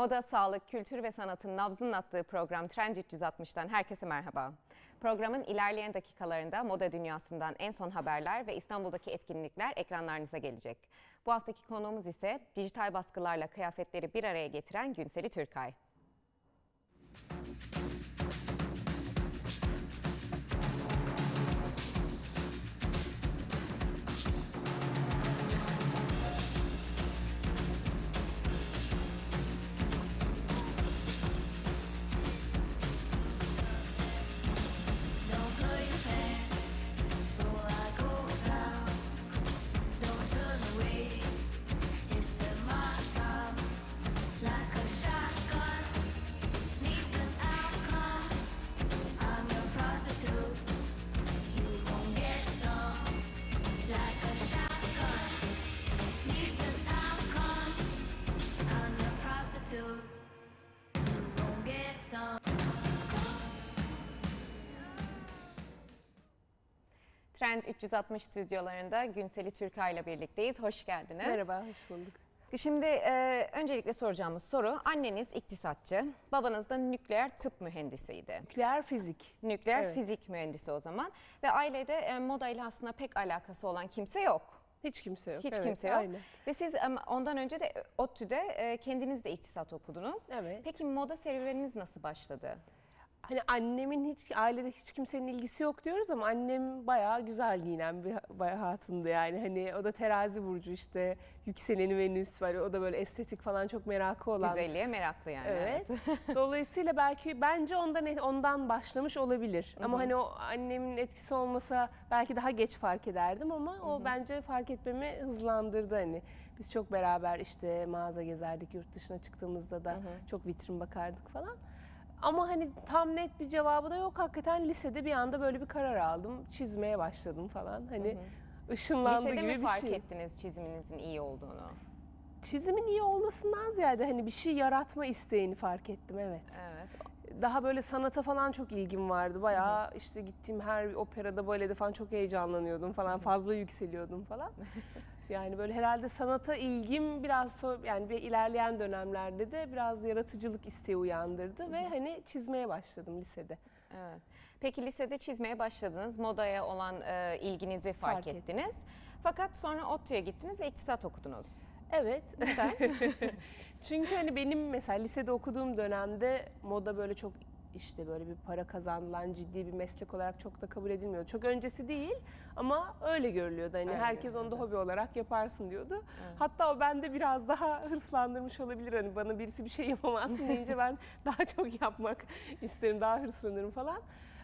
Moda, sağlık, kültür ve sanatın nabzının attığı program Trend 360'tan herkese merhaba. Programın ilerleyen dakikalarında moda dünyasından en son haberler ve İstanbul'daki etkinlikler ekranlarınıza gelecek. Bu haftaki konuğumuz ise dijital baskılarla kıyafetleri bir araya getiren Günseli Türkay. Don't Trend 360 stüdyolarında Günseli Türkay ile birlikteyiz. Hoş geldiniz. Merhaba, hoş bulduk. Şimdi e, öncelikle soracağımız soru anneniz iktisatçı, babanız da nükleer tıp mühendisiydi. Nükleer fizik. Nükleer Evet. fizik mühendisi o zaman ve ailede e, modayla aslında pek alakası olan kimse yok. Hiç kimse yok. Hiç Evet, kimse yok. Aynen. Ve siz ondan önce de ODTÜ'de e, kendiniz de iktisat okudunuz. Evet. Peki moda serüveniniz nasıl başladı? Hani annemin hiç, ailede hiç kimsenin ilgisi yok diyoruz ama annem bayağı güzel giyinen bir bayağı hatundu yani. Hani o da terazi burcu işte yükseleni Venüs var. O da böyle estetik falan çok merakı olan. Güzelliğe meraklı yani. Evet. Dolayısıyla belki bence ondan ondan başlamış olabilir. Ama hani o annemin etkisi olmasa belki daha geç fark ederdim ama o bence fark etmemi hızlandırdı hani. Biz çok beraber işte mağaza gezerdik yurt dışına çıktığımızda da çok vitrin bakardık falan. Ama hani tam net bir cevabı da yok. Hakikaten lisede bir anda böyle bir karar aldım. Çizmeye başladım falan. Hani ışınlandı Lisede gibi mi bir fark şey ettiniz çiziminizin iyi olduğunu? çizimin iyi olmasından ziyade hani bir şey yaratma isteğini fark ettim evet. Evet. Daha böyle sanata falan çok ilgim vardı. Bayağı işte gittiğim her operada balede falan çok heyecanlanıyordum falan. Fazla yükseliyordum falan. Yani böyle herhalde sanata ilgim biraz yani bir ilerleyen dönemlerde de biraz yaratıcılık isteği uyandırdı ve hani çizmeye başladım lisede. Evet. Peki lisede çizmeye başladınız. Modaya olan e, ilginizi fark, Fark ettim. ettiniz. Fakat sonra ODTÜ'ye gittiniz ve iktisat okudunuz. Evet. Çünkü hani benim mesela lisede okuduğum dönemde moda böyle çok işte böyle bir para kazanılan ciddi bir meslek olarak çok da kabul edilmiyordu. Çok öncesi değil ama öyle görülüyordu. Hani Öyle herkes onu da hobi olarak yaparsın diyordu. Hatta o bende biraz daha hırslandırmış olabilir. Hani bana birisi bir şey yapamazsın deyince ben daha çok yapmak isterim, daha hırslanırım falan.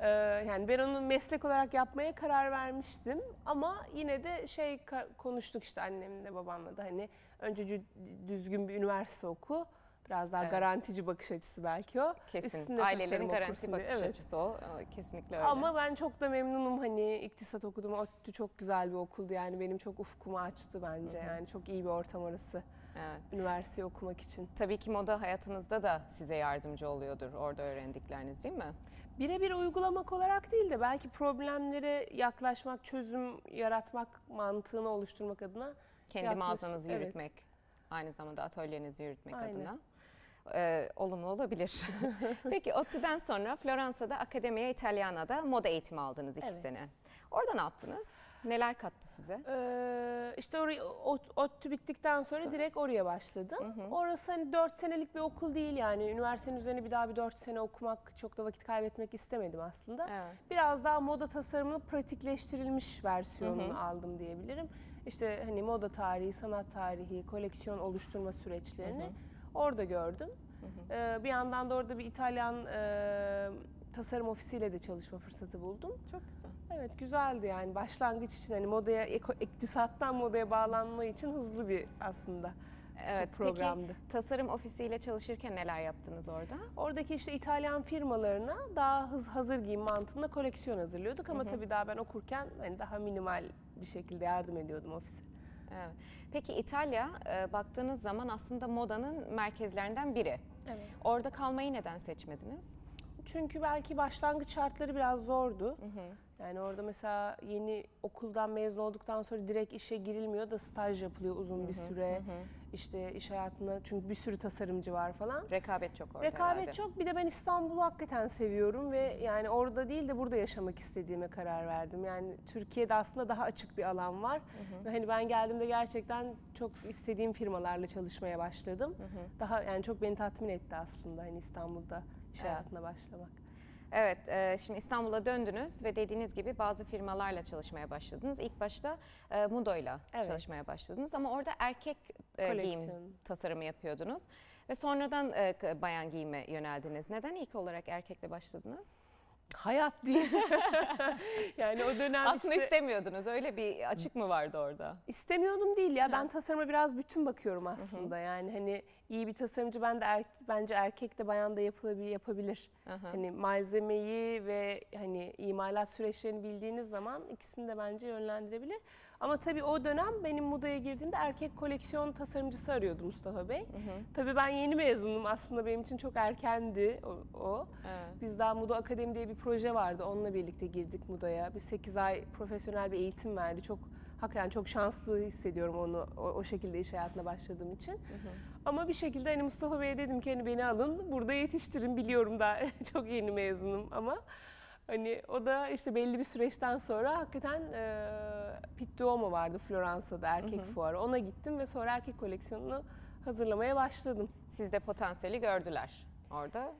Ee, yani ben onu meslek olarak yapmaya karar vermiştim ama yine de şey konuştuk işte annemle babamla da hani önce düzgün bir üniversite oku. Biraz daha Evet. garantici bakış açısı belki o. Kesin. Ailelerin garanti bakış. Evet. açısı o. Kesinlikle öyle. Ama ben çok da memnunum hani iktisat okudum. ODTÜ çok güzel bir okuldu yani benim çok ufkumu açtı bence. Yani çok iyi bir ortam orası Evet. üniversite okumak için. Tabii ki moda hayatınızda da size yardımcı oluyordur orada öğrendikleriniz değil mi? Birebir uygulamak olarak değil de belki problemlere yaklaşmak, çözüm yaratmak mantığını oluşturmak adına Kendi Yaklaş- mağazanızı evet. yürütmek, aynı zamanda atölyenizi yürütmek Aynen. adına. E, olumlu olabilir. Peki ODTÜ'den sonra Floransa'da Accademia Italiana'da moda eğitimi aldınız iki Evet. sene. Orada ne yaptınız? Neler kattı size? Ee, işte oraya ot- ODTÜ bittikten sonra direkt oraya başladım. Orası hani 4 senelik bir okul değil yani. Üniversitenin üzerine bir daha bir 4 sene okumak, çok da vakit kaybetmek istemedim aslında. Evet. Biraz daha moda tasarımının pratikleştirilmiş versiyonunu aldım diyebilirim. İşte hani moda tarihi, sanat tarihi, koleksiyon oluşturma süreçlerini orada gördüm. Ee, bir yandan da orada bir İtalyan e, tasarım ofisiyle de çalışma fırsatı buldum. Çok güzel. Evet güzeldi yani başlangıç için hani modaya eko- iktisattan modaya bağlanma için hızlı bir aslında Evet, programdı. Peki tasarım ofisiyle çalışırken neler yaptınız orada? Oradaki işte İtalyan firmalarına daha hız hazır giyim mantığında koleksiyon hazırlıyorduk ama tabii daha ben okurken hani daha minimal bir şekilde yardım ediyordum ofise. Evet. Peki İtalya e, baktığınız zaman aslında modanın merkezlerinden biri. Evet. Orada kalmayı neden seçmediniz? Çünkü belki başlangıç şartları biraz zordu. Yani orada mesela yeni okuldan mezun olduktan sonra direkt işe girilmiyor da staj yapılıyor uzun bir süre. İşte iş hayatında çünkü bir sürü tasarımcı var falan. Rekabet çok orada Rekabet herhalde. çok. Bir de ben İstanbul'u hakikaten seviyorum ve yani orada değil de burada yaşamak istediğime karar verdim. Yani Türkiye'de aslında daha açık bir alan var. Ve hani ben geldiğimde gerçekten çok istediğim firmalarla çalışmaya başladım. Daha yani çok beni tatmin etti aslında hani İstanbul'da iş Evet. hayatına başlamak. Evet, e, şimdi İstanbul'a döndünüz ve dediğiniz gibi bazı firmalarla çalışmaya başladınız. İlk başta e, Mudo'yla Evet. çalışmaya başladınız ama orada erkek e, giyim tasarımı yapıyordunuz. Ve sonradan e, bayan giyime yöneldiniz. Neden ilk olarak erkekle başladınız? Hayat değil. yani o dönem Aslında işte istemiyordunuz. Öyle bir açık mı vardı orada? istemiyordum değil ya. Ben tasarıma biraz bütün bakıyorum aslında. Yani hani iyi bir tasarımcı ben de er- bence erkek de bayan da yapılabilir, yapabilir. Aha. Hani malzemeyi ve hani imalat süreçlerini bildiğiniz zaman ikisini de bence yönlendirebilir. Ama tabii o dönem benim Muda'ya girdiğimde erkek koleksiyon tasarımcısı arıyordu Mustafa Bey. Tabii ben yeni mezunum aslında benim için çok erkendi o. o. Evet. Biz daha Muda Akademi diye bir proje vardı. Onunla birlikte girdik Muda'ya. Bir 8 ay profesyonel bir eğitim verdi. Çok hakikaten çok şanslı hissediyorum onu o, o şekilde iş hayatına başladığım için. Ama bir şekilde hani Mustafa Bey'e dedim ki hani beni alın burada yetiştirin biliyorum da çok yeni mezunum ama hani o da işte belli bir süreçten sonra hakikaten e, Duomo vardı Floransa'da erkek fuarı. Ona gittim ve sonra erkek koleksiyonunu hazırlamaya başladım. Sizde potansiyeli gördüler orada.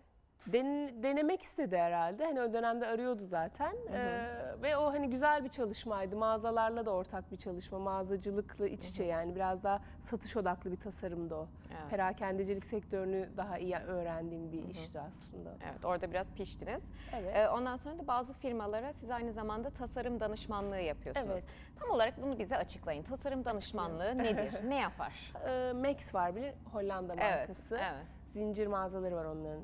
Den- denemek istedi herhalde. Hani o dönemde arıyordu zaten. Ee, ve o hani güzel bir çalışmaydı. Mağazalarla da ortak bir çalışma. Mağazacılıkla iç içe yani biraz daha satış odaklı bir tasarımdı o. Evet. Perakendecilik sektörünü daha iyi öğrendiğim bir işti aslında. Evet, orada biraz piştiniz. Evet. Ee, ondan sonra da bazı firmalara siz aynı zamanda tasarım danışmanlığı yapıyorsunuz. Evet. Tam olarak bunu bize açıklayın. Tasarım danışmanlığı nedir? ne yapar? Ee, Max var bilir Hollanda Evet, markası. evet. Zincir mağazaları var onların.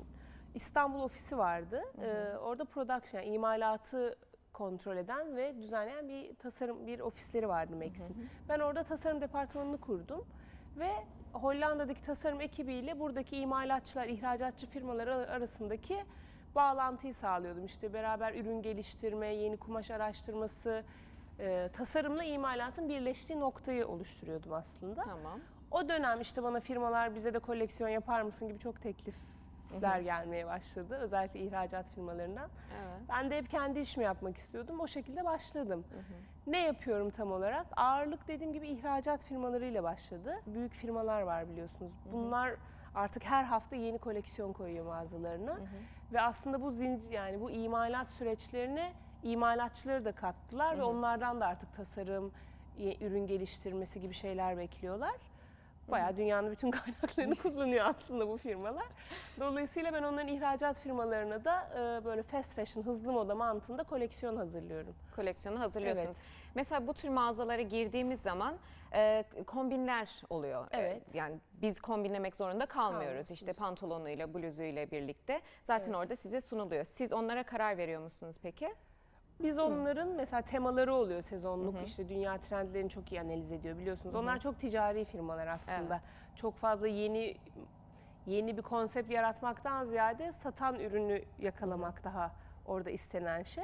İstanbul ofisi vardı. Ee, orada production, yani imalatı kontrol eden ve düzenleyen bir tasarım bir ofisleri vardı Max'in. Ben orada tasarım departmanını kurdum ve Hollanda'daki tasarım ekibiyle buradaki imalatçılar, ihracatçı firmaları arasındaki bağlantıyı sağlıyordum. İşte beraber ürün geliştirme, yeni kumaş araştırması, e, tasarımla imalatın birleştiği noktayı oluşturuyordum aslında. Tamam. O dönem işte bana firmalar bize de koleksiyon yapar mısın gibi çok teklifler gelmeye başladı. Özellikle ihracat firmalarından. Evet. Ben de hep kendi işimi yapmak istiyordum. O şekilde başladım. Ne yapıyorum tam olarak? Ağırlık dediğim gibi ihracat firmalarıyla başladı. Büyük firmalar var biliyorsunuz. Bunlar artık her hafta yeni koleksiyon koyuyor mağazalarına. Ve aslında bu zincir yani bu imalat süreçlerine imalatçıları da kattılar ve onlardan da artık tasarım, ürün geliştirmesi gibi şeyler bekliyorlar. Bayağı dünyanın bütün kaynaklarını kullanıyor aslında bu firmalar. Dolayısıyla ben onların ihracat firmalarına da e, böyle fast fashion, hızlı moda mantığında koleksiyon hazırlıyorum. Koleksiyonu hazırlıyorsunuz. Mesela bu tür mağazalara girdiğimiz zaman e, kombinler oluyor. E, Evet. yani biz kombinlemek zorunda kalmıyoruz. Kalmıyorsunuz. İşte pantolonuyla, bluzuyla birlikte. Zaten orada size sunuluyor. Siz onlara karar veriyor musunuz peki? Biz onların mesela temaları oluyor sezonluk işte dünya trendlerini çok iyi analiz ediyor biliyorsunuz. Onlar çok ticari firmalar aslında. Evet. Çok fazla yeni yeni bir konsept yaratmaktan ziyade satan ürünü yakalamak daha orada istenen şey.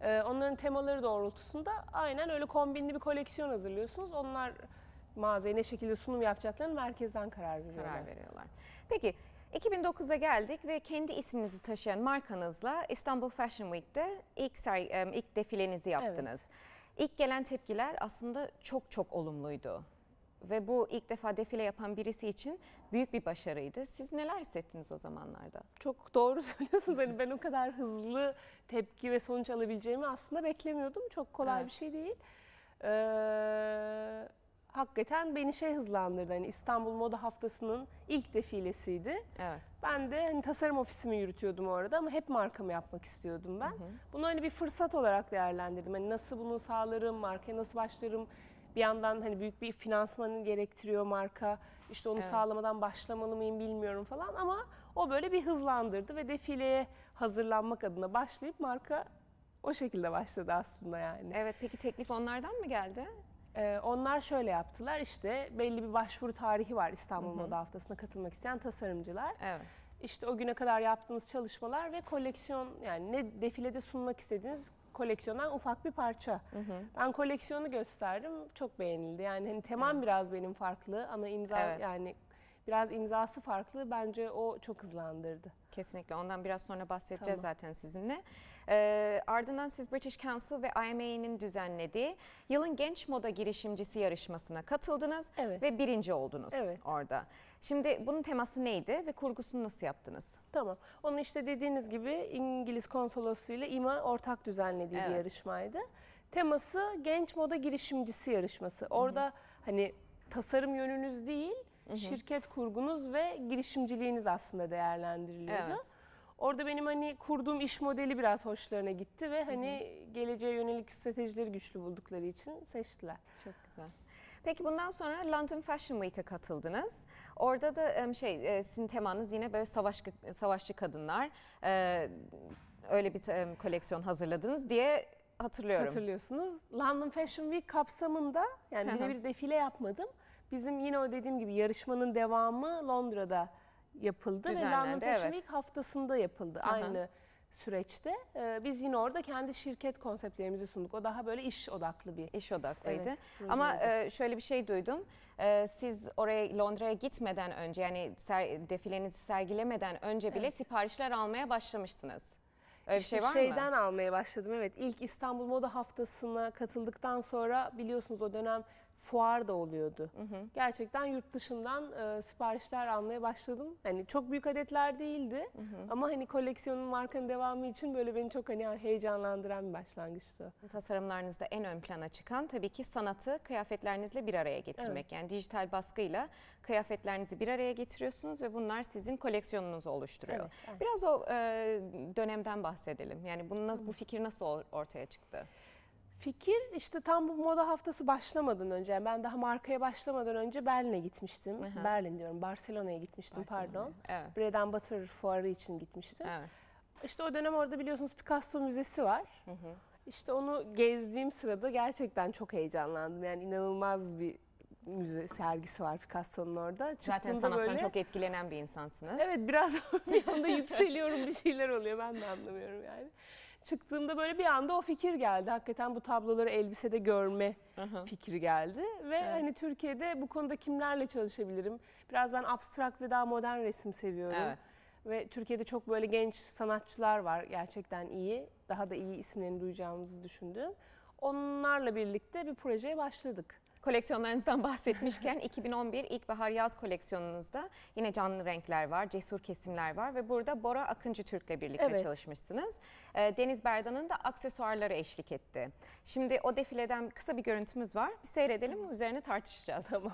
Ee, onların temaları doğrultusunda aynen öyle kombinli bir koleksiyon hazırlıyorsunuz. Onlar mağazaya ne şekilde sunum yapacaklarını merkezden karar veriyorlar. Karar veriyorlar. Peki 2009'a geldik ve kendi isminizi taşıyan markanızla İstanbul Fashion Week'te ilk, ser, em, ilk defilenizi yaptınız. İlk gelen tepkiler aslında çok çok olumluydu. Ve bu ilk defa defile yapan birisi için büyük bir başarıydı. Siz neler hissettiniz o zamanlarda? Çok doğru söylüyorsunuz. Hani ben o kadar hızlı tepki ve sonuç alabileceğimi aslında beklemiyordum. Çok kolay Evet. bir şey değil. Ee, hakikaten beni şey hızlandırdı. Hani İstanbul Moda Haftası'nın ilk defilesiydi. Evet. Ben de hani tasarım ofisimi yürütüyordum orada ama hep markamı yapmak istiyordum ben. Bunu hani bir fırsat olarak değerlendirdim. Hani nasıl bunu sağlarım, markaya nasıl başlarım? Bir yandan hani büyük bir finansmanı gerektiriyor marka. İşte onu Evet. sağlamadan başlamalı mıyım bilmiyorum falan ama o böyle bir hızlandırdı ve defileye hazırlanmak adına başlayıp marka o şekilde başladı aslında yani. Evet peki teklif onlardan mı geldi? Ee, onlar şöyle yaptılar işte belli bir başvuru tarihi var İstanbul Moda Haftası'na katılmak isteyen tasarımcılar. Evet. İşte o güne kadar yaptığınız çalışmalar ve koleksiyon yani ne defilede sunmak istediğiniz koleksiyondan ufak bir parça. Ben koleksiyonu gösterdim. Çok beğenildi. Yani hani temam biraz benim farklı. Ana imza Evet. yani biraz imzası farklı. Bence o çok hızlandırdı. Kesinlikle ondan biraz sonra bahsedeceğiz Tamam. zaten sizinle. Ee, ardından siz British Council ve IMA'nin düzenlediği Yılın Genç Moda Girişimcisi yarışmasına katıldınız Evet. ve birinci oldunuz Evet. orada. Şimdi bunun teması neydi ve kurgusunu nasıl yaptınız? Tamam. Onu işte dediğiniz gibi İngiliz konsolosluğu ile İMA ortak düzenlediği bir Evet. yarışmaydı. Teması genç moda girişimcisi yarışması. Orada hani tasarım yönünüz değil, şirket kurgunuz ve girişimciliğiniz aslında değerlendiriliyordu. Evet. Orada benim hani kurduğum iş modeli biraz hoşlarına gitti ve hani geleceğe yönelik stratejileri güçlü buldukları için seçtiler. Çok güzel. Peki bundan sonra London Fashion Week'e katıldınız. Orada da şey sizin temanız yine böyle savaş savaşçı kadınlar. öyle bir koleksiyon hazırladınız diye hatırlıyorum. Hatırlıyorsunuz. London Fashion Week kapsamında yani Hı hı. birebir defile yapmadım. Bizim yine o dediğim gibi yarışmanın devamı Londra'da yapıldı ve Düzenlendi, London Fashion evet. Week haftasında yapıldı hı. aynı süreçte. Ee, biz yine orada kendi şirket konseptlerimizi sunduk. O daha böyle iş odaklı bir İş odaklıydı. Evet, Ama e, şöyle bir şey duydum. E, siz oraya Londra'ya gitmeden önce yani ser, defilenizi sergilemeden önce bile Evet. siparişler almaya başlamışsınız. Öyle İşte bir şey var şeyden mı? almaya başladım. Evet ilk İstanbul Moda Haftası'na katıldıktan sonra biliyorsunuz o dönem fuar da oluyordu. Gerçekten yurt dışından e, siparişler almaya başladım. Hani çok büyük adetler değildi ama hani koleksiyonun markanın devamı için böyle beni çok hani heyecanlandıran bir başlangıçtı. Tasarımlarınızda en ön plana çıkan tabii ki sanatı kıyafetlerinizle bir araya getirmek. Yani dijital baskıyla kıyafetlerinizi bir araya getiriyorsunuz ve bunlar sizin koleksiyonunuzu oluşturuyor. Evet, evet. Biraz o e, dönemden bahsedelim. Yani bunu nasıl, bu fikir nasıl or- ortaya çıktı? Fikir işte tam bu moda haftası başlamadan önce yani ben daha markaya başlamadan önce Berlin'e gitmiştim. Aha. Berlin diyorum Barcelona'ya gitmiştim pardon. Evet. Bread and Butter fuarı için gitmiştim. Evet. İşte o dönem orada biliyorsunuz Picasso Müzesi var. İşte onu gezdiğim sırada gerçekten çok heyecanlandım. Yani inanılmaz bir müze sergisi var Picasso'nun orada. Zaten Çıktığımda sanattan böyle- çok etkilenen bir insansınız. Evet biraz bir anda yükseliyorum bir şeyler oluyor ben de anlamıyorum yani. Çıktığımda böyle bir anda o fikir geldi. Hakikaten bu tabloları elbisede görme fikri geldi. Ve hani Türkiye'de bu konuda kimlerle çalışabilirim? Biraz ben abstrakt ve daha modern resim seviyorum. Evet. Ve Türkiye'de çok böyle genç sanatçılar var gerçekten iyi. Daha da iyi isimlerini duyacağımızı düşündüm. Onlarla birlikte bir projeye başladık. Koleksiyonlarınızdan bahsetmişken 2011 ilkbahar yaz koleksiyonunuzda yine canlı renkler var, cesur kesimler var ve burada Bora Akıncı Türk'le birlikte Evet. çalışmışsınız. Ee, Deniz Berdan'ın da aksesuarları eşlik etti. Şimdi o defileden kısa bir görüntümüz var. Bir seyredelim, üzerine tartışacağız. Tamam.